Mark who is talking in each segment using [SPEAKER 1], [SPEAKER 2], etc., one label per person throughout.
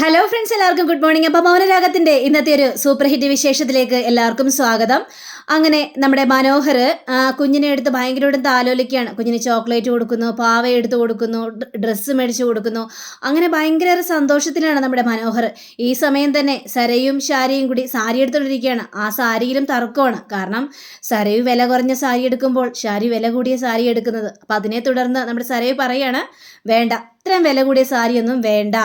[SPEAKER 1] Hello friends എല്ലാവർക്കും good morning അപ്പം മൗനരാഗത്തിന്റെ ഇന്നത്തെ ഒരു സൂപ്പർ ഹിറ്റ് വിശേഷത്തിലേക്ക് എല്ലാവർക്കും സ്വാഗതം. അങ്ങനെ നമ്മുടെ മനോഹർ കുഞ്ഞിനെ എടുത്ത് ഭയങ്കരമായിട്ടും താലോലിക്കുകയാണ്. കുഞ്ഞിന് ചോക്ലേറ്റ് കൊടുക്കുന്നു പാവ എടുത്ത് കൊടുക്കുന്നു ഡ്രസ്സ് മേടിച്ച് കൊടുക്കുന്നു. അങ്ങനെ ഭയങ്കര സന്തോഷത്തിലാണ് നമ്മുടെ മനോഹർ. ഈ സമയം തന്നെ സരയും ശാരിയും കൂടി സാരി എടുത്തുകൊണ്ടിരിക്കുകയാണ് ആ സാരിയിലും തർക്കമാണ്. കാരണം സരയും വില കുറഞ്ഞ സാരി എടുക്കുമ്പോൾ ശാരി വില കൂടിയ സാരി എടുക്കുന്നത്. അപ്പം അതിനെ തുടർന്ന് നമ്മുടെ സരയു പറയാണ് വേണ്ട ഇത്രയും വില കൂടിയ സാരിയൊന്നും വേണ്ട.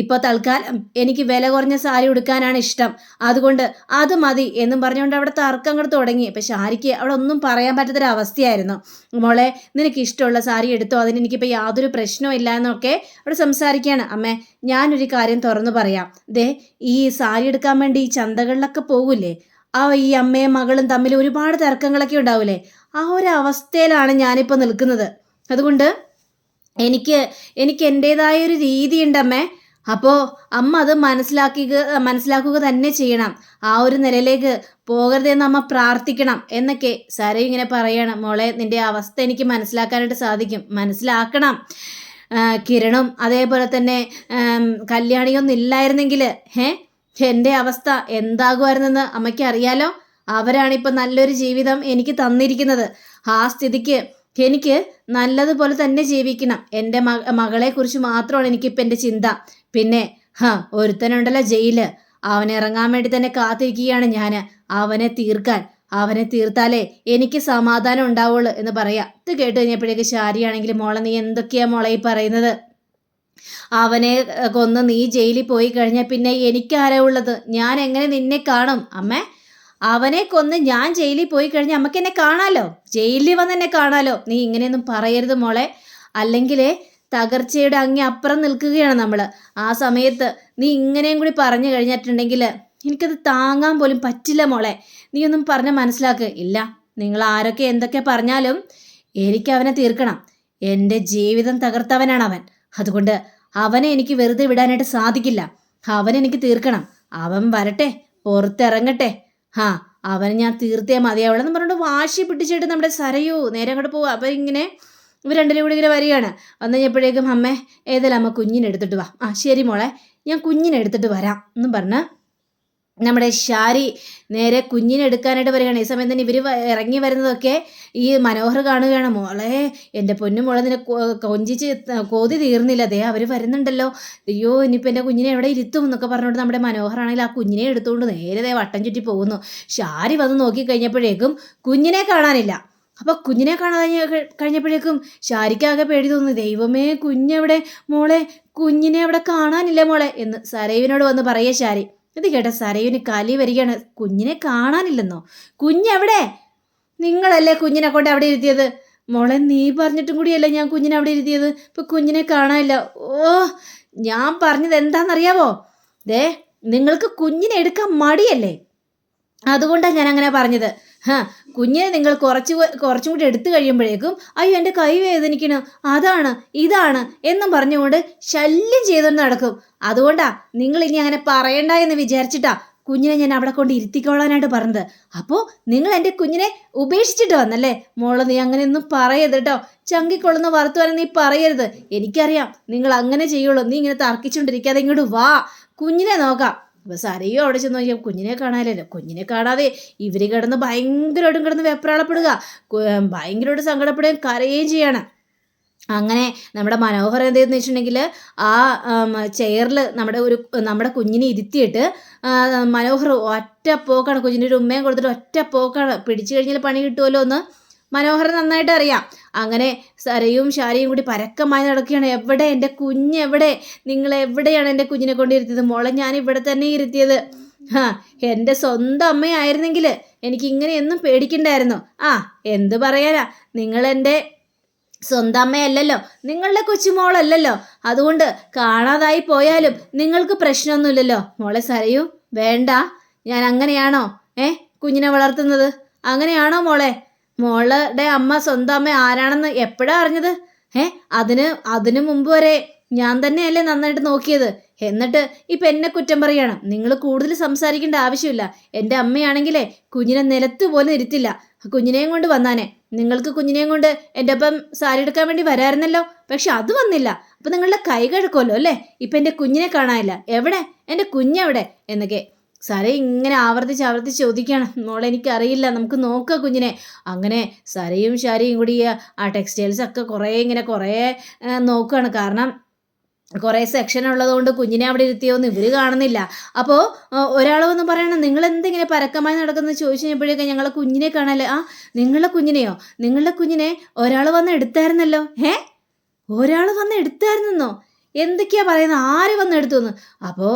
[SPEAKER 1] ഇപ്പൊ തൽക്കാലം എനിക്ക് വില കുറഞ്ഞ സാരി ഉടുക്കാനാണ് ഇഷ്ടം. അതുകൊണ്ട് അത് മതി എന്നും പറഞ്ഞുകൊണ്ട് അവിടെ തർക്കം അങ്ങോട്ട് തുടങ്ങി. അപ്പം ഷാരിക്ക് അവിടെ ഒന്നും പറയാൻ പറ്റാത്തൊരവസ്ഥയായിരുന്നു. മോളെ നിനക്ക് ഇഷ്ടമുള്ള സാരി എടുത്തോ? അതിന് എനിക്കിപ്പോൾ യാതൊരു പ്രശ്നവും ഇല്ല എന്നൊക്കെ അവിടെ സംസാരിക്കുകയാണ്. അമ്മേ ഞാനൊരു കാര്യം തുറന്നു പറയാം. ദേ ഈ സാരി എടുക്കാൻ വേണ്ടി ഈ ചന്തകളിലൊക്കെ പോകൂലേ? ആ ഈ അമ്മയും മകളും തമ്മിൽ ഒരുപാട് തർക്കങ്ങളൊക്കെ ഉണ്ടാവില്ലേ ആ ഒരു അവസ്ഥയിലാണ് ഞാനിപ്പോൾ നിൽക്കുന്നത്. അതുകൊണ്ട് എനിക്ക് എനിക്ക് എന്റേതായ ഒരു രീതിയുണ്ടമ്മേ. അപ്പോൾ അമ്മ അത് മനസ്സിലാക്കി മനസ്സിലാക്കുക തന്നെ ചെയ്യണം. ആ ഒരു നിലയിലേക്ക് പോകരുതെന്ന് അമ്മ പ്രാർത്ഥിക്കണം എന്നൊക്കെ സര ഇങ്ങനെ പറയണം. മോളെ നിന്റെ അവസ്ഥ എനിക്ക് മനസ്സിലാക്കാനായിട്ട് സാധിക്കും. മനസ്സിലാക്കണം. കിരണും അതേപോലെ തന്നെ കല്യാണിയൊന്നും ഇല്ലായിരുന്നെങ്കിൽ ഏ എന്റെ അവസ്ഥ എന്താകുമായിരുന്നെന്ന് അമ്മയ്ക്ക് അറിയാലോ. അവരാണിപ്പോൾ നല്ലൊരു ജീവിതം എനിക്ക് തന്നിരിക്കുന്നത്. ആ സ്ഥിതിക്ക് എനിക്ക് നല്ലതുപോലെ തന്നെ ജീവിക്കണം. എന്റെ മകളെ കുറിച്ച് മാത്രമാണ് എനിക്കിപ്പോൾ എന്റെ ചിന്ത. പിന്നെ ഹ ഒരുത്തനുണ്ടല്ലോ ജയിൽ. അവനെ ഇറങ്ങാൻ വേണ്ടി തന്നെ കാത്തിരിക്കുകയാണ് ഞാൻ അവനെ തീർക്കാൻ അവനെ തീർത്താലേ എനിക്ക് സമാധാനം ഉണ്ടാവുള്ളൂ എന്ന് പറയാം. ഇത് കേട്ട് കഴിഞ്ഞപ്പോഴേക്ക് ശാരിയാണെങ്കിൽ മോളെ നീ എന്തൊക്കെയാ മോളെ ഈ പറയുന്നത്? അവനെ കൊന്ന് നീ ജയിലിൽ പോയി കഴിഞ്ഞാൽ പിന്നെ എനിക്കാരാ ഉള്ളത്? ഞാൻ എങ്ങനെ നിന്നെ കാണും? അമ്മേ അവനെ കൊന്ന് ഞാൻ ജയിലിൽ പോയി കഴിഞ്ഞാൽ അമ്മയ്ക്ക് എന്നെ കാണാലോ? ജയിലിൽ വന്ന് എന്നെ കാണാലോ? നീ ഇങ്ങനെയൊന്നും പറയരുത് മോളെ. അല്ലെങ്കിൽ തകർച്ചയുടെ അങ്ങേ അപ്പുറം നിൽക്കുകയാണ് നമ്മൾ ആ സമയത്ത് നീ ഇങ്ങനെയും കൂടി പറഞ്ഞു കഴിഞ്ഞിട്ടുണ്ടെങ്കിൽ എനിക്കത് താങ്ങാൻ പോലും പറ്റില്ല മോളെ. നീ ഒന്നും പറഞ്ഞ് മനസ്സിലാക്ക്. ഇല്ല നിങ്ങൾ ആരൊക്കെ എന്തൊക്കെ പറഞ്ഞാലും എനിക്ക് അവനെ തീർക്കണം. എന്റെ ജീവിതം തകർത്തവനാണ് അവൻ. അതുകൊണ്ട് അവനെ എനിക്ക് വെറുതെ വിടാനായിട്ട് സാധിക്കില്ല. അവനെനിക്ക് തീർക്കണം. അവൻ വരട്ടെ പുറത്തിറങ്ങട്ടെ. ഹാ അവൻ ഞാൻ തീർത്തേ മതിയാവുള്ളൂ എന്ന് പറഞ്ഞിട്ട് വാശി പിടിച്ചിട്ട് നമ്മുടെ സരയൂ നേരെ അങ്ങോട്ട് പോകും അപ്പം ഇങ്ങനെ ഇവർ രണ്ടിലും കൂടി ഇങ്ങനെ വരികയാണ്. വന്നു കഴിഞ്ഞപ്പോഴേക്കും അമ്മേ ഏതെല്ലാം അമ്മ കുഞ്ഞിനെടുത്തിട്ട് വാ. ആ ശരി മോളെ ഞാൻ കുഞ്ഞിനെടുത്തിട്ട് വരാം എന്നും പറഞ്ഞ് നമ്മുടെ ഷാരി നേരെ കുഞ്ഞിനെ എടുക്കാനായിട്ട് വരികയാണ്. ഈ സമയം തന്നെ ഇവർ ഇറങ്ങി വരുന്നതൊക്കെ ഈ മനോഹർ കാണുകയാണ്. മോളെ എന്റെ പൊന്നു മോളെ നിന്നെ കൊഞ്ചിച്ച് കോതി തീർന്നില്ല. അതേ അവർ വരുന്നുണ്ടല്ലോ. അയ്യോ ഇനിയിപ്പോൾ എന്റെ കുഞ്ഞിനെ എവിടെ ഇരുത്തും എന്നൊക്കെ പറഞ്ഞുകൊണ്ട് നമ്മുടെ മനോഹറാണെങ്കിൽ ആ കുഞ്ഞിനെ എടുത്തുകൊണ്ട് നേരെ വട്ടം ചുറ്റി പോകുന്നു. ഷാരി വന്ന് നോക്കിക്കഴിഞ്ഞപ്പോഴേക്കും കുഞ്ഞിനെ കാണാനില്ല. അപ്പോൾ കുഞ്ഞിനെ കാണാൻ കഴിഞ്ഞപ്പോഴേക്കും ഷാരിക്കാകെ പേടി തോന്നുന്നു. ദൈവമേ കുഞ്ഞെവിടെ? മോളെ കുഞ്ഞിനെ അവിടെ കാണാനില്ല മോളെ എന്ന് സരയുവിനോട് വന്ന് പറയേ ഷാരി. ഇത് കേട്ട സരയുവിന് കലി വരികയാണ്. കുഞ്ഞിനെ കാണാനില്ലെന്നോ? കുഞ്ഞെവിടെ നിങ്ങളല്ലേ കുഞ്ഞിനെ കൊണ്ട് അവിടെ ഇരുത്തിയത്? മോളെ നീ പറഞ്ഞിട്ടും കൂടിയല്ലേ ഞാൻ കുഞ്ഞിനെ അവിടെ ഇരുത്തിയത്? ഇപ്പൊ കുഞ്ഞിനെ കാണാനില്ല. ഓ ഞാൻ പറഞ്ഞത് എന്താണെന്നറിയാവോ? ദേ നിങ്ങൾക്ക് കുഞ്ഞിനെ എടുക്കാൻ മടിയല്ലേ? അതുകൊണ്ടാണ് ഞാൻ അങ്ങനെ പറഞ്ഞത്. കുഞ്ഞിനെ നിങ്ങൾ കുറച്ച് കുറച്ചും കൂടി എടുത്തു കഴിയുമ്പോഴേക്കും അയ്യോ എന്റെ കൈ വേദനിക്കണം. അതാണ് ഇതാണ് എന്നും പറഞ്ഞുകൊണ്ട് ശല്യം ചെയ്തുകൊണ്ട് നടക്കും. അതുകൊണ്ടാ നിങ്ങൾ ഇനി അങ്ങനെ പറയണ്ട എന്ന് വിചാരിച്ചിട്ടാ കുഞ്ഞിനെ ഞാൻ അവിടെ കൊണ്ട് ഇരുത്തിക്കോളാനായിട്ട് പറഞ്ഞത്. അപ്പോൾ നിങ്ങൾ എന്റെ കുഞ്ഞിനെ ഉപേക്ഷിച്ചിട്ട് വന്നല്ലേ? മോൾ നീ അങ്ങനെയൊന്നും പറയരുത് കേട്ടോ. ചങ്കിക്കൊള്ളുന്ന വറുത്തുവാനും നീ പറയരുത്. എനിക്കറിയാം നിങ്ങൾ അങ്ങനെ ചെയ്യുള്ളൂ. നീ ഇങ്ങനെ തർക്കിച്ചുകൊണ്ടിരിക്കാതെ ഇങ്ങോട്ട് വാ. കുഞ്ഞിനെ നോക്കാം. അപ്പോൾ സരയോ അവിടെ ചെന്ന് നോക്കിയാൽ കുഞ്ഞിനെ കാണാനല്ലോ കുഞ്ഞിനെ കാണാതെ ഇവർ കിടന്ന് ഭയങ്കരമായിട്ടും കിടന്ന് വെപ്രാളപ്പെടുക. ഭയങ്കരമായിട്ട് സങ്കടപ്പെടുകയും കരയുകയും ചെയ്യണം. അങ്ങനെ നമ്മുടെ മനോഹർ എന്ത് ചെയ്തെന്ന് വെച്ചിട്ടുണ്ടെങ്കിൽ ആ ചെയറിൽ നമ്മുടെ ഒരു നമ്മുടെ കുഞ്ഞിനെ ഇരുത്തിയിട്ട് മനോഹർ ഒറ്റ പോക്കാണ്. കുഞ്ഞിന്റെ ഒരു ഉമ്മയും കൊടുത്തിട്ട് ഒറ്റ പോക്കാണ്. പിടിച്ചു കഴിഞ്ഞാൽ പണി കിട്ടുമല്ലോ എന്ന് മനോഹർ നന്നായിട്ട് അറിയാം. അങ്ങനെ സരയും ഷാരിയും കൂടി പരക്കമായി നടക്കുകയാണ്. എവിടെ എന്റെ കുഞ്ഞ് എവിടെ? നിങ്ങൾ എവിടെയാണ് എന്റെ കുഞ്ഞിനെ കൊണ്ടിരുത്തിയത്? മോളെ ഞാൻ ഇവിടെ തന്നെ ഇരുത്തിയത്. ഹാ എന്റെ സ്വന്തം അമ്മയായിരുന്നെങ്കിൽ എനിക്ക് ഇങ്ങനെയൊന്നും പേടിക്കണ്ടായിരുന്നു. ആ എന്ത് പറയാനാ? നിങ്ങൾ എന്റെ സ്വന്തം അമ്മയല്ലല്ലോ. നിങ്ങളുടെ കൊച്ചുമോളല്ലല്ലോ. അതുകൊണ്ട് കാണാതായി പോയാലും നിങ്ങൾക്ക് പ്രശ്നമൊന്നുമില്ലല്ലോ. മോളെ സരയൂ വേണ്ട. ഞാൻ അങ്ങനെയാണോ? ഏ കുഞ്ഞിനെ വളർത്തുന്നത്? അങ്ങനെയാണോ മോളെ? മോളുടെ അമ്മ സ്വന്തം അമ്മ ആരാണെന്ന് എപ്പോഴാ അറിഞ്ഞത്? ഏ അതിന് അതിനു മുമ്പ് വരെ ഞാൻ തന്നെയല്ലേ നന്നായിട്ട് നോക്കിയത്. എന്നിട്ട് ഇപ്പം എന്നെ കുറ്റം പറയണം. നിങ്ങൾ കൂടുതൽ സംസാരിക്കേണ്ട ആവശ്യമില്ല. എന്റെ അമ്മയാണെങ്കിലേ കുഞ്ഞിനെ നിലത്ത് പോലും ഇരുത്തില്ല. കുഞ്ഞിനെയും കൊണ്ട് വന്നാനെ. നിങ്ങൾക്ക് കുഞ്ഞിനെയും കൊണ്ട് എന്റെ ഒപ്പം സാരി എടുക്കാൻ വേണ്ടി വരായിരുന്നല്ലോ? പക്ഷെ അത് വന്നില്ല. അപ്പം നിങ്ങളുടെ കൈ കഴുക്കുമല്ലോ അല്ലേ? ഇപ്പം എന്റെ കുഞ്ഞിനെ കാണാനില്ല. എവിടെ? എന്റെ കുഞ്ഞെവിടെ? എന്നൊക്കെ സര ഇങ്ങനെ ആവർത്തിച്ച് ആവർത്തിച്ച് ചോദിക്കുകയാണ് മോളെ എനിക്കറിയില്ല. നമുക്ക് നോക്കാം കുഞ്ഞിനെ. അങ്ങനെ സരയും ശാരയും കൂടി ആ ടെക്സ്റ്റൈൽസ് ഒക്കെ കുറേ ഇങ്ങനെ കുറേ നോക്കുകയാണ് കാരണം കുറേ സെക്ഷൻ ഉള്ളതുകൊണ്ട് കുഞ്ഞിനെ അവിടെ ഇരുത്തിയോന്ന് ഇവർ കാണുന്നില്ല. അപ്പോൾ ഒരാൾ വന്ന് പറയണം നിങ്ങൾ എന്തിങ്ങനെ പരക്കമായി നടക്കുന്നത് ചോദിച്ചു കഴിഞ്ഞപ്പോഴേക്കും ഞങ്ങളെ കുഞ്ഞിനെ കാണാല്ലേ? ആ നിങ്ങളുടെ കുഞ്ഞിനെയോ? നിങ്ങളുടെ കുഞ്ഞിനെ ഒരാൾ വന്ന് എടുത്തായിരുന്നല്ലോ? ഏ ഒരാൾ വന്ന് എടുത്തായിരുന്നോ? എന്തൊക്കെയാ പറയുന്നത് ആര് വന്നെടുത്തു എന്ന് അപ്പോൾ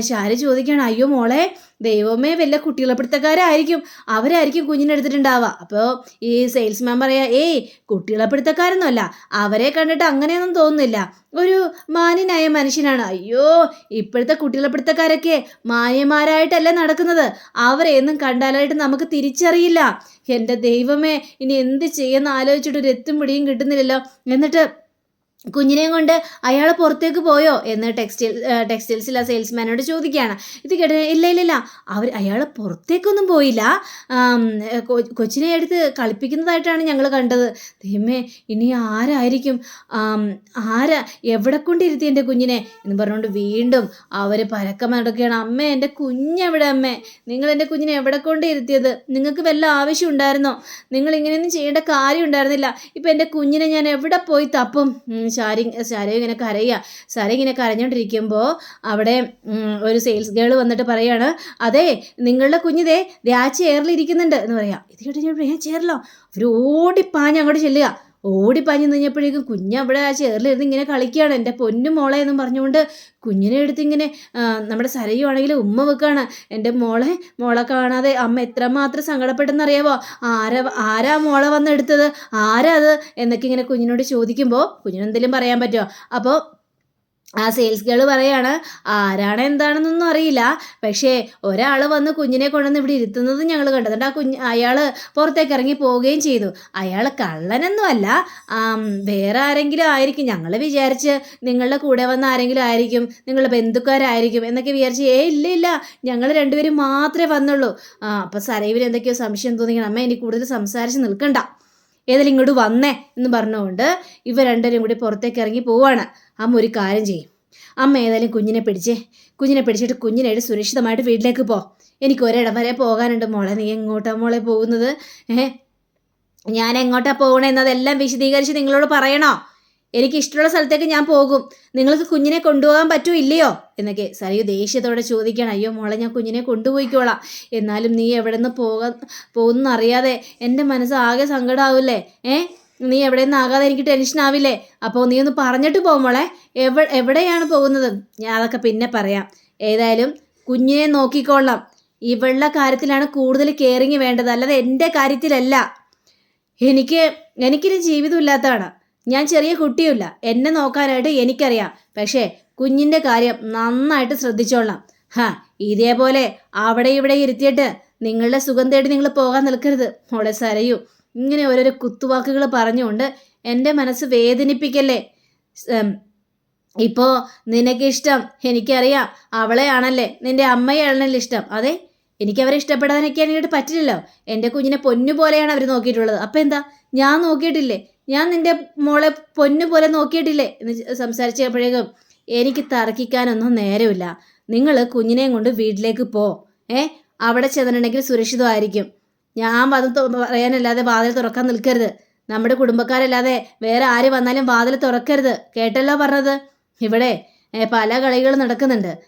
[SPEAKER 1] ശാരി ചോദിക്കുകയാണ് അയ്യോ മോളെ ദൈവമേ വല്ല കുട്ടികളപ്പിടുത്തക്കാരായിരിക്കും അവരായിരിക്കും കുഞ്ഞിനെടുത്തിട്ടുണ്ടാവുക അപ്പോൾ ഈ സെയിൽസ്മാൻ പറയാ ഏയ് കുട്ടികളപ്പിടുത്തക്കാരൊന്നുമല്ല അവരെ കണ്ടിട്ട് അങ്ങനെയൊന്നും തോന്നുന്നില്ല. ഒരു മാന്യനായ മനുഷ്യനാണ്. അയ്യോ ഇപ്പോഴത്തെ കുട്ടികളപ്പിടുത്തക്കാരൊക്കെ മാന്യന്മാരായിട്ടല്ല നടക്കുന്നത്. അവരെയൊന്നും കണ്ടാലായിട്ട് നമുക്ക് തിരിച്ചറിയില്ല. എന്റെ ദൈവമേ ഇനി എന്ത് ചെയ്യുന്ന ആലോചിച്ചിട്ട് ഒരു എത്തും പിടിയും കിട്ടുന്നില്ലല്ലോ. എന്നിട്ട് കുഞ്ഞിനെയും കൊണ്ട് അയാൾ പുറത്തേക്ക് പോയോ എന്ന് ടെക്സ്റ്റൈൽ ടെക്സ്റ്റൈൽസിലെ സെയിൽസ്മാനോട് ചോദിക്കുകയാണ്. ഇത് കേട്ട് ഇല്ല ഇല്ല ഇല്ല. അവർ അയാൾ പുറത്തേക്കൊന്നും പോയില്ല. കൊച്ചിനെ എടുത്ത് കളിപ്പിക്കുന്നതായിട്ടാണ് ഞങ്ങൾ കണ്ടത്. ദൈവമേ ഇനി ആരായിരിക്കും? ആരാ എവിടെ കൊണ്ടിരുത്തി എന്റെ കുഞ്ഞിനെ? എന്ന് പറഞ്ഞുകൊണ്ട് വീണ്ടും അവർ പരക്കം നടക്കുകയാണ്. അമ്മ എന്റെ കുഞ്ഞെവിടെ അമ്മേ? നിങ്ങൾ എന്റെ കുഞ്ഞിനെ എവിടെ കൊണ്ടിരുത്തിയത്? നിങ്ങൾക്ക് വല്ല ആവശ്യം ഉണ്ടായിരുന്നോ? നിങ്ങൾ ഇങ്ങനെയൊന്നും ചെയ്യേണ്ട കാര്യം ഉണ്ടായിരുന്നില്ല ഇപ്പം എന്റെ കുഞ്ഞിനെ ഞാൻ എവിടെ പോയി തപ്പും? ശാരി ശാരി ഇങ്ങനെ കരയുക ശാരി ഇങ്ങനെ കരഞ്ഞോണ്ടിരിക്കുമ്പോൾ അവിടെ ഒരു സെയിൽസ് ഗേൾ വന്നിട്ട് പറയാണ് അതെ നിങ്ങളുടെ കുഞ്ഞിതേ ദേ ആ ചെയറിലിരിക്കുന്നുണ്ട് എന്ന് പറയാം. ഇത് കേട്ട് ഞാൻ ചെയറിലോ അവർ ഓടിപ്പാഞ്ഞ് അങ്ങോട്ട് ചെല്ലുക. ഓടിപ്പാഞ്ഞ് നിന്നപ്പോഴേക്കും കുഞ്ഞ് അവിടെ ആ ചേറിലിരുന്ന് ഇങ്ങനെ കളിക്കുകയാണ്. എന്റെ പൊന്നു മോളെ എന്നും പറഞ്ഞുകൊണ്ട് കുഞ്ഞിനെ എടുത്ത് ഇങ്ങനെ നമ്മുടെ സരയുവാണെങ്കിൽ ഉമ്മ വെക്കുകയാണ്. എന്റെ മോളെ മോളെ കാണാതെ അമ്മ എത്രമാത്രം സങ്കടപ്പെട്ടെന്നറിയാവോ? ആരാ ആരാ മോളെ വന്നെടുത്തത്? ആരാ അത്? എന്നൊക്കെ ഇങ്ങനെ കുഞ്ഞിനോട് ചോദിക്കുമ്പോൾ കുഞ്ഞിനെന്തെങ്കിലും പറയാൻ പറ്റുമോ? അപ്പോൾ ആ സെയിൽസ് ഗേൾ പറയാണ് ആരാണ് എന്താണെന്നൊന്നും അറിയില്ല. പക്ഷേ ഒരാൾ വന്ന് കുഞ്ഞിനെ കൊണ്ടുവന്ന് ഇവിടെ ഇരുത്തുന്നത് ഞങ്ങൾ കണ്ടതുണ്ട് ആ കുഞ്ഞ് അയാൾ പുറത്തേക്ക് ഇറങ്ങി പോവുകയും ചെയ്തു. അയാൾ കള്ളനൊന്നുമല്ല വേറെ ആരെങ്കിലും ആയിരിക്കും. ഞങ്ങൾ വിചാരിച്ച് നിങ്ങളുടെ കൂടെ വന്ന ആരെങ്കിലും ആയിരിക്കും. നിങ്ങളുടെ ബന്ധുക്കാരായിരിക്കും. എന്നൊക്കെ വിചാരിച്ച് ഏ ഇല്ല ഇല്ല. ഞങ്ങൾ രണ്ടുപേരും മാത്രമേ വന്നുള്ളൂ. അപ്പോൾ അപ്പം സരൈവിന് എന്തൊക്കെയോ സംശയം തോന്നിക്കണം. അമ്മ എനിക്ക് കൂടുതൽ സംസാരിച്ച് നിൽക്കണ്ട. ഏതായാലും ഇങ്ങോട്ട് വന്നേ എന്ന് പറഞ്ഞുകൊണ്ട് ഇവ രണ്ടുപേരും കൂടി പുറത്തേക്ക് ഇറങ്ങി പോവാണ്. അമ്മ ഒരു കാര്യം ചെയ്യും. അമ്മ ഏതായാലും കുഞ്ഞിനെ പിടിച്ചേ കുഞ്ഞിനെ പിടിച്ചിട്ട് കുഞ്ഞിനായിട്ട് സുരക്ഷിതമായിട്ട് വീട്ടിലേക്ക് പോ. എനിക്ക് ഒരിടം വരെ പോകാനുണ്ട് മോളെ. നീ എങ്ങോട്ടാ മോളെ പോകുന്നത്? ഏഹ്? ഞാൻ എങ്ങോട്ടാ പോകണമെന്നതെല്ലാം വിശദീകരിച്ച് നിങ്ങളോട് പറയണോ? എനിക്ക് ഇഷ്ടമുള്ള സ്ഥലത്തേക്ക് ഞാൻ പോകും. നിങ്ങൾക്ക് കുഞ്ഞിനെ കൊണ്ടുപോകാൻ പറ്റൂ ഇല്ലയോ എന്നൊക്കെ സരയു ദേഷ്യത്തോടെ ചോദിക്കണം അയ്യോ മോളെ ഞാൻ കുഞ്ഞിനെ കൊണ്ടുപോയിക്കോളാം. എന്നാലും നീ എവിടെ നിന്ന് പോകാൻ പോകുന്നറിയാതെ എന്റെ മനസ്സ് ആകെ സങ്കടമാവില്ലേ ഏ? നീ എവിടെ നിന്നാകാതെ എനിക്ക് ടെൻഷൻ ആവില്ലേ? അപ്പോൾ നീ ഒന്ന് പറഞ്ഞിട്ട് പോകും മോളെ. എവ എവിടെയാണ് പോകുന്നത്? ഞാൻ അതൊക്കെ പിന്നെ പറയാം. ഏതായാലും കുഞ്ഞിനെ നോക്കിക്കൊള്ളാം. ഇവളുടെ കാര്യത്തിലാണ് കൂടുതൽ കെയറിങ് വേണ്ടത്. അല്ലാതെ എന്റെ കാര്യത്തിലല്ല. എനിക്ക് എനിക്കിനി ജീവിതമില്ലാത്തതാണ് ഞാൻ ചെറിയ കുട്ടിയുമില്ല. എന്നെ നോക്കാനായിട്ട് എനിക്കറിയാം. പക്ഷേ കുഞ്ഞിന്റെ കാര്യം നന്നായിട്ട് ശ്രദ്ധിച്ചോളാം. ഹാ ഇതേപോലെ അവിടെ ഇവിടെ ഇരുത്തിയിട്ട് നിങ്ങളുടെ സുഖം തേടി നിങ്ങൾ പോകാൻ നിൽക്കരുത്. മോളെ സരയു ഇങ്ങനെ ഓരോരോ കുത്തുവാക്കുകൾ പറഞ്ഞുകൊണ്ട് എന്റെ മനസ്സ് വേദനിപ്പിക്കല്ലേ? ഇപ്പോൾ നിനക്കിഷ്ടം എനിക്കറിയാം. അവളെയാണല്ലേ നിന്റെ അമ്മയാണല്ലേ ഇഷ്ടം അതെ എനിക്ക് അവരെ ഇഷ്ടപ്പെടാനൊക്കെ ആയിട്ട് പറ്റില്ലല്ലോ. എന്റെ കുഞ്ഞിനെ പൊന്നു പോലെയാണ് അവർ നോക്കിയിട്ടുള്ളത്. അപ്പം എന്താ? ഞാൻ നോക്കിയിട്ടില്ലേ? ഞാൻ നിന്റെ മോളെ പൊന്നു പോലെ നോക്കിയിട്ടില്ലേ? എന്ന് സംസാരിച്ചപ്പോഴേക്കും എനിക്ക് തർക്കിക്കാനൊന്നും നേരമില്ല. നിങ്ങൾ കുഞ്ഞിനെയും കൊണ്ട് വീട്ടിലേക്ക് പോ. ഏ? അവിടെ ചെന്നിട്ടുണ്ടെങ്കിൽ സുരക്ഷിതമായിരിക്കും. ഞാൻ അത് പറയാനല്ലാതെ വാതിൽ തുറക്കാൻ നിൽക്കരുത്. നമ്മുടെ കുടുംബക്കാരല്ലാതെ വേറെ ആര് വന്നാലും വാതിൽ തുറക്കരുത്. കേട്ടല്ലോ പറഞ്ഞത്? ഇവിടെ പല കളികൾ നടക്കുന്നുണ്ട്.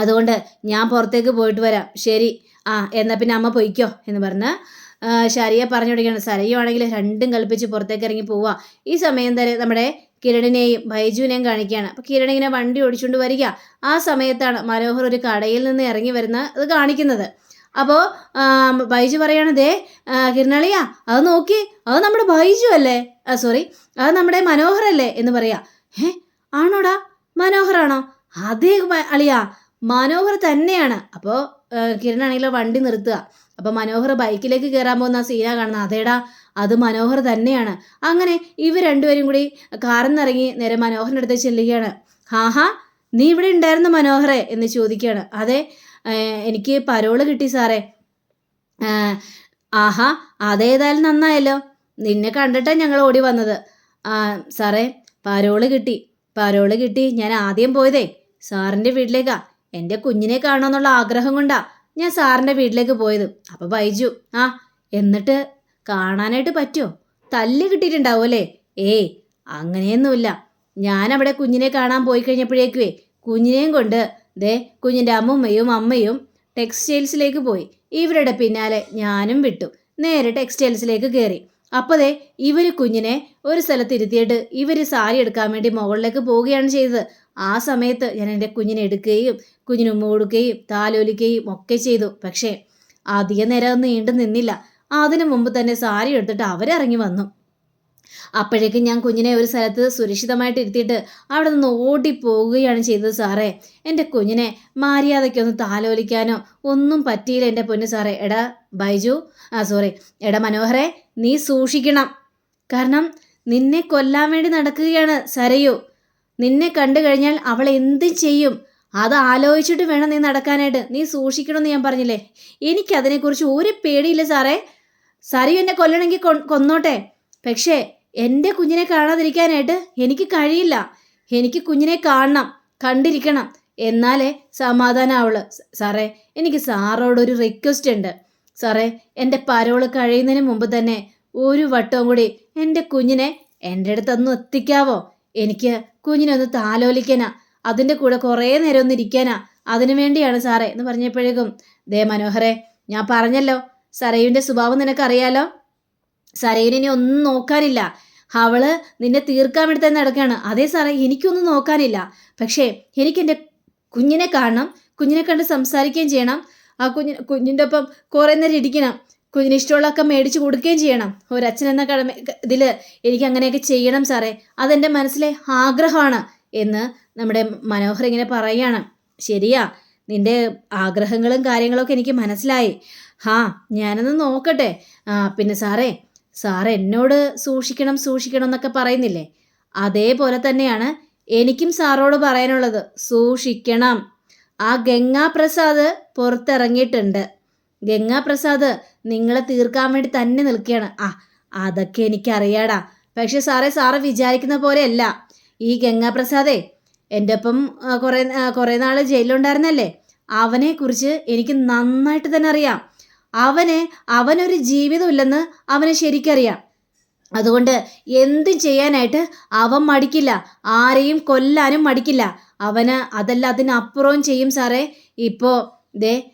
[SPEAKER 1] അതുകൊണ്ട് ഞാൻ പുറത്തേക്ക് പോയിട്ട് വരാം. ശരി. ആ എന്നാൽ പിന്നെ അമ്മ പൊയ്ക്കോ എന്ന് പറഞ്ഞ് ശരിയെ പറഞ്ഞു കൊടുക്കുകയാണ് സരയുവാണെങ്കിൽ രണ്ടും കളിപ്പിച്ച് പുറത്തേക്ക് ഇറങ്ങി പോവുക ഈ സമയം തന്നെ നമ്മുടെ കിരണിനെയും ബൈജുവിനെയും കാണിക്കുകയാണ്. അപ്പോൾ കിരൺ ഇങ്ങനെ വണ്ടി ഓടിച്ചുകൊണ്ട് വരിക. ആ സമയത്താണ് മനോഹർ ഒരു കടയിൽ നിന്ന് ഇറങ്ങി വരുന്ന അത് കാണിക്കുന്നത്. അപ്പോൾ ബൈജു പറയാണ് ദേ കിരണളിയാ അത് നോക്കി അത് നമ്മുടെ ബൈജു അല്ലേ? സോറി അത് നമ്മുടെ മനോഹർ അല്ലേ എന്ന് പറയാ. ഏ ആണോടാ? മനോഹറാണോ അതേ അളിയാ മനോഹർ തന്നെയാണ്. അപ്പോൾ കിരൺ കിരണാണെങ്കിലോ വണ്ടി നിർത്തുക. അപ്പോൾ മനോഹർ ബൈക്കിലേക്ക് കയറാൻ പോകുന്ന ആ സീന കാണുന്നത്. അതേടാ അത് മനോഹർ തന്നെയാണ്. അങ്ങനെ ഇവർ രണ്ടുപേരും കൂടി കാറിന്നിറങ്ങി നേരെ മനോഹറിന്റെ അടുത്ത് ചെല്ലുകയാണ്. ഹാഹാ നീ ഇവിടെ ഉണ്ടായിരുന്ന മനോഹറെ? എന്ന് ചോദിക്കുകയാണ്. അതെ എനിക്ക് പരോൾ കിട്ടി സാറേ. ആഹാ അതേതായാലും നന്നായല്ലോ. നിന്നെ കണ്ടിട്ടാണ് ഞങ്ങൾ ഓടി വന്നത്. സാറേ പരോൾ കിട്ടി. പരോൾ കിട്ടി. ഞാൻ ആദ്യം പോയതേ സാറിന്റെ വീട്ടിലേക്കാ. എന്റെ കുഞ്ഞിനെ കാണാന്നുള്ള ആഗ്രഹം കൊണ്ടാ ഞാൻ സാറിന്റെ വീട്ടിലേക്ക് പോയത്. അപ്പോൾ ബൈജു ആ എന്നിട്ട് കാണാനായിട്ട് പറ്റുമോ തല്ല് കിട്ടിയിട്ടുണ്ടാവുമല്ലേ ഏയ് അങ്ങനെയൊന്നുമില്ല. ഞാനവിടെ കുഞ്ഞിനെ കാണാൻ പോയി കഴിഞ്ഞപ്പോഴേക്കുവേ കുഞ്ഞിനെയും കൊണ്ട് ദേ കുഞ്ഞിന്റെ അമ്മുമ്മയും അമ്മയും ടെക്സ്റ്റൈൽസിലേക്ക് പോയി. ഇവരുടെ പിന്നാലെ ഞാനും വിട്ടു. നേരെ ടെക്സ്റ്റൈൽസിലേക്ക് കയറി അപ്പോൾ ദേ ഇവർ കുഞ്ഞിനെ ഒരു സ്ഥലത്ത് ഇരുത്തിയിട്ട് ഇവർ സാരി എടുക്കാൻ വേണ്ടി മുകളിലേക്ക് പോവുകയാണ് ചെയ്തത്. ആ സമയത്ത് ഞാൻ എന്റെ കുഞ്ഞിനെ എടുക്കുകയും കുഞ്ഞിനുമ്മ കൊടുക്കുകയും താലോലിക്കുകയും ഒക്കെ ചെയ്തു. പക്ഷേ അധിക നേരം നീണ്ടു നിന്നില്ല. അതിനു മുമ്പ് തന്നെ സാരി എടുത്തിട്ട് അവരിറങ്ങി വന്നു. അപ്പോഴേക്കും ഞാൻ കുഞ്ഞിനെ ഒരു സ്ഥലത്ത് സുരക്ഷിതമായിട്ട് ഇരുത്തിയിട്ട് അവിടെ നിന്ന് ഓടിപ്പോവുകയാണ് ചെയ്തത് സാറേ. എന്റെ കുഞ്ഞിനെ മര്യാദയ്ക്കൊന്ന് താലോലിക്കാനോ ഒന്നും പറ്റിയില്ല എന്റെ പൊന്നു സാറേ. എടാ ബൈജു. ആ സോറി. എടാ മനോഹരെ നീ സൂക്ഷിക്കണം. കാരണം നിന്നെ കൊല്ലാൻ വേണ്ടി നടക്കുകയാണ് സരയു. നിന്നെ കണ്ടു കഴിഞ്ഞാൽ അവൾ എന്ത് ചെയ്യും? അത് ആലോചിച്ചിട്ട് വേണം നീ നടക്കാനായിട്ട്. നീ സൂക്ഷിക്കണമെന്ന് ഞാൻ പറഞ്ഞില്ലേ? എനിക്കതിനെക്കുറിച്ച് ഒരു പേടിയില്ല സാറേ. സരയു എന്നെ കൊല്ലണമെങ്കിൽ കൊന്നോട്ടെ. പക്ഷേ എന്റെ കുഞ്ഞിനെ കാണാതിരിക്കാനായിട്ട് എനിക്ക് കഴിയില്ല. എനിക്ക് കുഞ്ഞിനെ കാണണം കണ്ടിരിക്കണം. എന്നാലേ സമാധാനമാവുള്ളൂ സാറേ എനിക്ക് സാറോടൊരു റിക്വസ്റ്റ് ഉണ്ട്. സാറേ എന്റെ പരോൾ കഴിയുന്നതിന് മുമ്പ് തന്നെ ഒരു വട്ടവും കൂടി എന്റെ കുഞ്ഞിനെ എന്റെ അടുത്തൊന്നും എത്തിക്കാവോ? എനിക്ക് കുഞ്ഞിനൊന്ന് താലോലിക്കാനാ. അതിന്റെ കൂടെ കുറേ നേരം ഒന്ന് ഇരിക്കാനാ. അതിനു വേണ്ടിയാണ് സാറേ എന്ന് പറഞ്ഞപ്പോഴേക്കും ദേ മനോഹരെ ഞാൻ പറഞ്ഞല്ലോ സരയുവിന്റെ സ്വഭാവം നിനക്കറിയാലോ? സരയുവിനെ ഒന്നും നോക്കാനില്ല. അവൾ നിന്നെ തീർക്കാൻ വേണ്ടി തന്നെ നടക്കുകയാണ്. അതേ സാറേ എനിക്കൊന്നും നോക്കാനില്ല. പക്ഷേ എനിക്ക് എന്റെ കുഞ്ഞിനെ കാണണം. കുഞ്ഞിനെ കണ്ട് സംസാരിക്കുകയും ചെയ്യണം. ആ കുഞ്ഞ് കുഞ്ഞിന്റെ ഒപ്പം കുറേ നേരം ഇരിക്കണം. കുഞ്ഞിന് ഇഷ്ടമുള്ളതൊക്കെ മേടിച്ച് കൊടുക്കുകയും ചെയ്യണം. ഒരച്ഛൻ എന്ന കടമ ഇതിൽ എനിക്ക് അങ്ങനെയൊക്കെ ചെയ്യണം സാറേ. അതെന്റെ മനസ്സിലെ ആഗ്രഹമാണ് എന്ന് നമ്മുടെ മനോഹർ ഇങ്ങനെ പറയുകയാണ്. ശരിയാ നിന്റെ ആഗ്രഹങ്ങളും കാര്യങ്ങളൊക്കെ എനിക്ക് മനസ്സിലായി. ഹാ ഞാനൊന്ന് നോക്കട്ടെ. ആ പിന്നെ സാറേ സാർ എന്നോട് സൂക്ഷിക്കണം സൂക്ഷിക്കണം എന്നൊക്കെ പറയുന്നില്ലേ? അതേപോലെ തന്നെയാണ് എനിക്കും സാറോട് പറയാനുള്ളത്. സൂക്ഷിക്കണം. ആ ഗംഗാപ്രസാദ് പുറത്തിറങ്ങിയിട്ടുണ്ട്. ഗംഗാപ്രസാദ് നിങ്ങളെ തീർക്കാൻ വേണ്ടി തന്നെ നിൽക്കുകയാണ്. ആ അതൊക്കെ എനിക്കറിയാടാ. പക്ഷെ സാറേ സാറ് വിചാരിക്കുന്ന പോലെയല്ല. ഈ ഗംഗാപ്രസാദേ എന്റെ ഒപ്പം കുറേ കുറേ നാൾ ജയിലിലുണ്ടായിരുന്നല്ലേ? അവനെക്കുറിച്ച് എനിക്ക് നന്നായിട്ട് തന്നെ അറിയാം. അവന് അവനൊരു ജീവിതമില്ലെന്ന് അവന് ശരിക്കറിയാം. അതുകൊണ്ട് എന്തും ചെയ്യാനായിട്ട് അവൻ മടിക്കില്ല. ആരെയും കൊല്ലാനും മടിക്കില്ല. അവന് അതല്ലാത്തിനപ്പുറവും ചെയ്യും സാറേ. ഇപ്പോൾ ദേ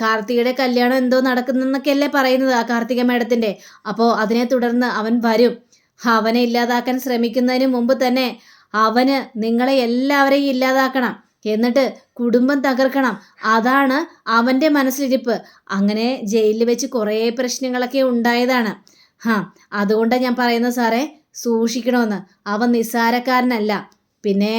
[SPEAKER 1] കാർത്തികയുടെ കല്യാണം എന്തോ നടക്കുന്നെന്നൊക്കെയല്ലേ പറയുന്നത് ആ കാർത്തിക മേഡത്തിന്റെ അപ്പോൾ അതിനെ തുടർന്ന് അവൻ വരും. അവനെ ഇല്ലാതാക്കാൻ ശ്രമിക്കുന്നതിന് മുമ്പ് തന്നെ അവന് നിങ്ങളെ എല്ലാവരെയും ഇല്ലാതാക്കണം. എന്നിട്ട് കുടുംബം തകർക്കണം. അതാണ് അവന്റെ മനസ്സിലിരിപ്പ്. അങ്ങനെ ജയിലിൽ വെച്ച് കുറേ പ്രശ്നങ്ങളൊക്കെ ഉണ്ടായതാണ്. ഹാ അതുകൊണ്ടാണ് ഞാൻ പറയുന്നത് സാറേ സൂക്ഷിക്കണമെന്ന് അവൻ നിസ്സാരക്കാരനല്ല. പിന്നെ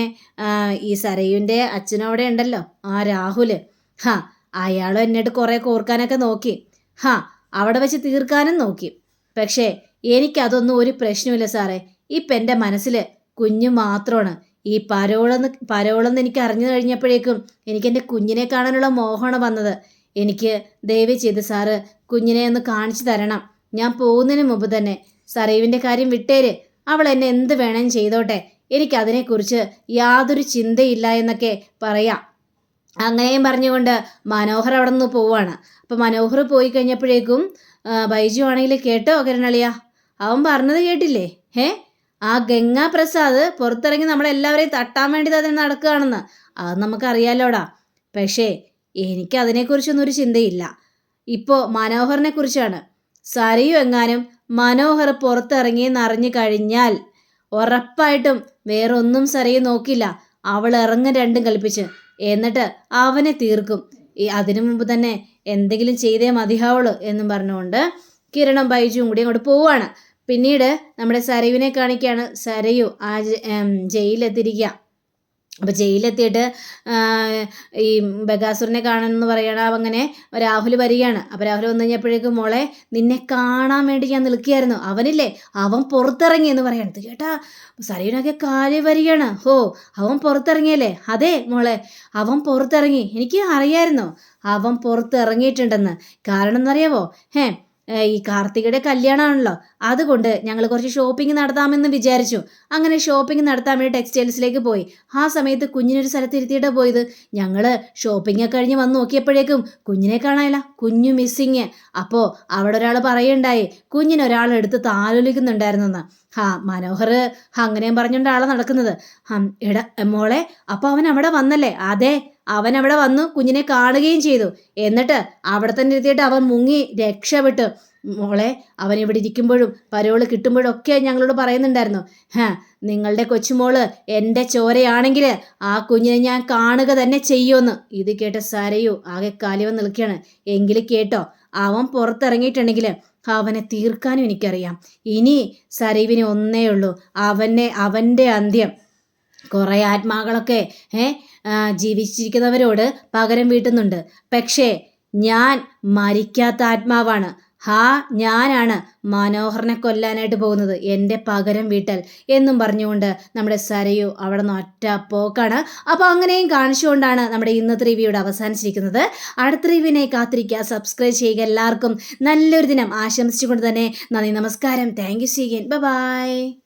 [SPEAKER 1] ഈ സരയുവിന്റെ അച്ഛനവിടെ ഉണ്ടല്ലോ ആ രാഹുൽ. ഹാ അയാളും എന്നിട്ട് കുറേ കോർക്കാനൊക്കെ നോക്കി. ഹാ അവിടെ വെച്ച് തീർക്കാനും നോക്കി. പക്ഷേ എനിക്കതൊന്നും ഒരു പ്രശ്നമില്ല സാറേ. ഇപ്പം എന്റെ മനസ്സിൽ കുഞ്ഞു മാത്രമാണ്. ഈ പരോളെന്ന് പരോളെന്ന് എനിക്ക് അറിഞ്ഞു കഴിഞ്ഞപ്പോഴേക്കും എനിക്ക് എന്റെ കുഞ്ഞിനെ കാണാനുള്ള മോഹമാണ് വന്നത്. എനിക്ക് ദയവ് ചെയ്ത് സാറ് കുഞ്ഞിനെ ഒന്ന് കാണിച്ചു തരണം. ഞാൻ പോകുന്നതിന് മുമ്പ് തന്നെ സറീവിന്റെ കാര്യം വിട്ടേര്. അവൾ എന്നെ എന്ത് വേണം ചെയ്തോട്ടെ. എനിക്കതിനെക്കുറിച്ച് യാതൊരു ചിന്തയില്ല എന്നൊക്കെ പറയാം. അങ്ങനെയും പറഞ്ഞുകൊണ്ട് മനോഹർ അവിടെ നിന്ന് പോവാണ്. അപ്പോൾ മനോഹർ പോയി കഴിഞ്ഞപ്പോഴേക്കും ബൈജു ആണെങ്കിൽ കേട്ടോ കരുണളിയ? അവൻ പറഞ്ഞത് കേട്ടില്ലേ? ഏ ആ ഗംഗാ പ്രസാദ് പുറത്തിറങ്ങി നമ്മളെല്ലാവരെയും തട്ടാൻ വേണ്ടി തന്നെ നടക്കുകയാണെന്ന്. അത് നമുക്കറിയാലോടാ. പക്ഷേ എനിക്ക് അതിനെക്കുറിച്ചൊന്നും ഒരു ചിന്തയില്ല. ഇപ്പോൾ മനോഹറിനെ കുറിച്ചാണ് സരയു എങ്ങാനും മനോഹർ പുറത്തിറങ്ങിയെന്ന് നിറഞ്ഞു കഴിഞ്ഞാൽ ഉറപ്പായിട്ടും വേറൊന്നും സരയു നോക്കില്ല. അവൾ ഇറങ്ങും രണ്ടും കൽപ്പിച്ച്. എന്നിട്ട് അവനെ തീർക്കും. ഈ അതിനു മുമ്പ് തന്നെ എന്തെങ്കിലും ചെയ്തേ മതിയാവുള്ളൂ എന്നും പറഞ്ഞുകൊണ്ട് കിരണം ബൈജുവും കൂടി അങ്ങോട്ട് പോവാണ് പിന്നീട് നമ്മുടെ സരയുവിനെ കാണിക്കുകയാണ്. സരയു ആ ജ- ഉം, ജയിലിലെത്തിയിരിക്കുക അപ്പോൾ ജയിലെത്തിയിട്ട് ഈ ബഗാസുറിനെ കാണണമെന്ന് പറയണ അങ്ങനെ രാഹുൽ വരികയാണ്. അപ്പോൾ രാഹുൽ വന്നു കഴിഞ്ഞപ്പോഴേക്കും മോളെ നിന്നെ കാണാൻ വേണ്ടി ഞാൻ നിൽക്കുകയായിരുന്നു. അവനില്ലേ? അവൻ പുറത്തിറങ്ങി എന്ന് പറയണത് ചേട്ടാ കേട്ടാ കാലി വരികയാണ്. ഹോ അവൻ പുറത്തിറങ്ങിയല്ലേ? അതെ മോളെ അവൻ പുറത്തിറങ്ങി. എനിക്ക് അറിയായിരുന്നു അവൻ പുറത്തിറങ്ങിയിട്ടുണ്ടെന്ന്. കാരണം എന്നറിയാവോ ഏ, ഈ കാർത്തികയുടെ കല്യാണമാണല്ലോ അതുകൊണ്ട് ഞങ്ങൾ കുറച്ച് ഷോപ്പിംഗ് നടത്താമെന്ന് വിചാരിച്ചു. അങ്ങനെ ഷോപ്പിംഗ് നടത്താൻ വേണ്ടി ടെക്സ്റ്റൈൽസിലേക്ക് പോയി. ആ സമയത്ത് കുഞ്ഞിനൊരു സ്ഥലത്ത് ഇരുത്തിയിട്ടാ പോയത് ഞങ്ങൾ ഷോപ്പിംഗ് കഴിഞ്ഞ് വന്ന് നോക്കിയപ്പോഴേക്കും കുഞ്ഞിനെ കാണാനില്ല. കുഞ്ഞു മിസ്സിങ് അപ്പോൾ അവിടെ ഒരാൾ പറയുണ്ടായി. കുഞ്ഞിനെ ഒരാൾ എടുത്ത് താലോലിക്കുന്നുണ്ടായിരുന്നെന്ന്. ഹാ മനോഹർ അങ്ങനെയും പറഞ്ഞുകൊണ്ട് ആളെ നടക്കുന്നത് എടാ മോളെ അപ്പോൾ അവൻ അവിടെ വന്നല്ലേ? അതെ അവൻ അവിടെ വന്നു കുഞ്ഞിനെ കാണുകയും ചെയ്തു. എന്നിട്ട് അവിടെ തന്നെ ഇരുത്തിയിട്ട് അവൻ മുങ്ങി രക്ഷപ്പെട്ടു മോളെ അവൻ ഇവിടെ ഇരിക്കുമ്പോഴും പരോൾ കിട്ടുമ്പോഴും ഒക്കെ ഞങ്ങളോട് പറയുന്നുണ്ടായിരുന്നു. ഹാ നിങ്ങളുടെ കൊച്ചുമോൾ എന്റെ ചോരയാണെങ്കിൽ ആ കുഞ്ഞിനെ ഞാൻ കാണുക തന്നെ ചെയ്യുമെന്ന്. ഇത് കേട്ട സരയു ആകെ കാലിവൻ നിൽക്കുകയാണ്. എങ്കിൽ കേട്ടോ അവൻ പുറത്തിറങ്ങിയിട്ടുണ്ടെങ്കിൽ അവനെ തീർക്കാനും എനിക്കറിയാം. ഇനി സരീവിന് ഒന്നേ ഉള്ളൂ. അവനെ അവന്റെ അന്ത്യം. കുറേ ആത്മാക്കളൊക്കെ ഏ ജീവിച്ചിരിക്കുന്നവരോട് പകരം വീട്ടുന്നുണ്ട്. പക്ഷേ ഞാൻ മരിക്കാത്ത ആത്മാവാണ്. ഹാ ഞാനാണ് മനോഹരനെ കൊല്ലാനായിട്ട് പോകുന്നത്. എന്റെ പകരം വീട്ടൽ എന്നും പറഞ്ഞുകൊണ്ട് നമ്മുടെ സരയു അവിടെ നിന്ന് ഒറ്റ പോക്കാണ്. അപ്പോൾ അങ്ങനെയും കാണിച്ചുകൊണ്ടാണ് നമ്മുടെ ഇന്നത്തെ റിവ്യൂടെ അവസാനിച്ചിരിക്കുന്നത്. അടുത്ത റിവ്യൂവിനെ കാത്തിരിക്കുക. സബ്സ്ക്രൈബ് ചെയ്യുക എല്ലാവർക്കും. നല്ലൊരു ദിനം ആശംസിച്ചുകൊണ്ട് തന്നെ നന്ദി നമസ്കാരം. Thank you സീഗൻ by